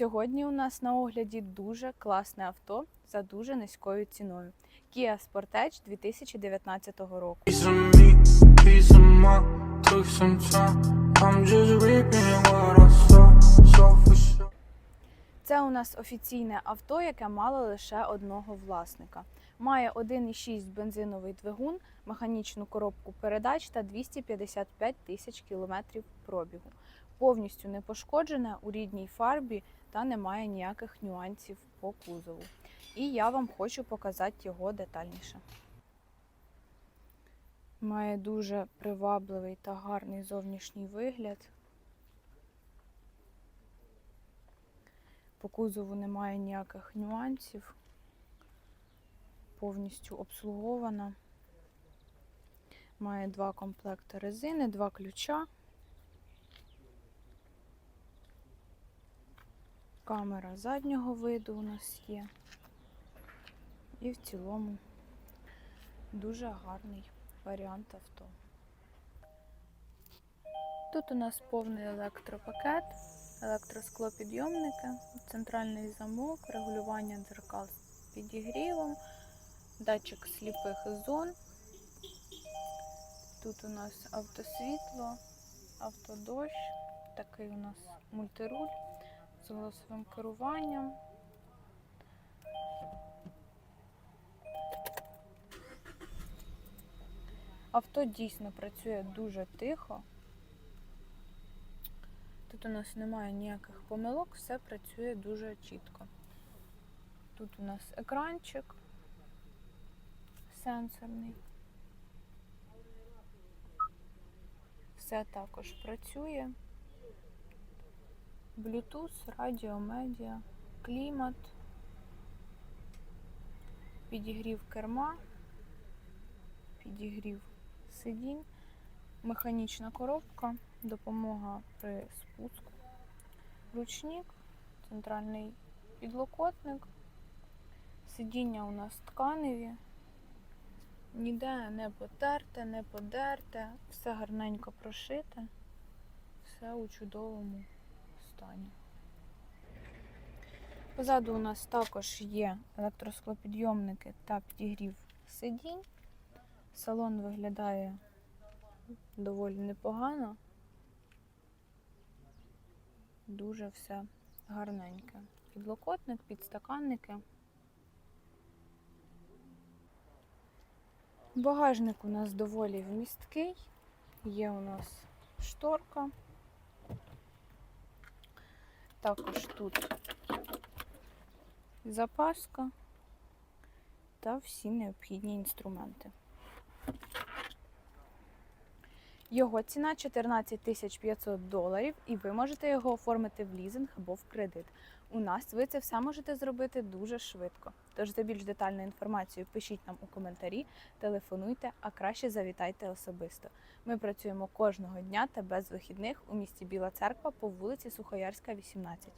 Сьогодні у нас на огляді дуже класне авто за дуже низькою ціною. Kia Sportage 2019 року. Це у нас офіційне авто, яке мало лише одного власника. Має 1,6 бензиновий двигун, механічну коробку передач та 255 тисяч кілометрів пробігу. Повністю не пошкоджене у рідній фарбі та немає ніяких нюансів по кузову. І я вам хочу показати його детальніше. Має дуже привабливий та гарний зовнішній вигляд. По кузову немає ніяких нюансів. Повністю обслугована. Має два комплекти резини, два ключа. Камера заднього виду у нас є. І в цілому дуже гарний варіант авто. Тут у нас повний електропакет, електросклопідйомники, центральний замок, регулювання дзеркал з підігрівом, датчик сліпих зон. Тут у нас автосвітло, автодощ, такий у нас мультируль з голосовим керуванням. Авто дійсно працює дуже тихо. Тут у нас немає ніяких помилок, все працює дуже чітко. Тут у нас екранчик сенсорний. Все також працює. Bluetooth, радіо, медіа, клімат, підігрів керма, підігрів сидінь, механічна коробка, допомога при спуску, ручник, центральний підлокотник, сидіння у нас тканеві, ніде не потерте, не подерте, все гарненько прошите, все у чудовому стані. Позаду у нас також є електросклопідйомники та підігрів сидінь. Салон виглядає доволі непогано. Дуже все гарненьке. Підлокотник, підстаканники. Багажник у нас доволі вмісткий. Є у нас шторка. Також тут запаска та всі необхідні інструменти. Його ціна 14 500 доларів, і ви можете його оформити в лізинг або в кредит. У нас ви це все можете зробити дуже швидко. Тож за більш детальну інформацію пишіть нам у коментарі, телефонуйте, а краще завітайте особисто. Ми працюємо кожного дня та без вихідних у місті Біла Церква по вулиці Сухоярська, 18.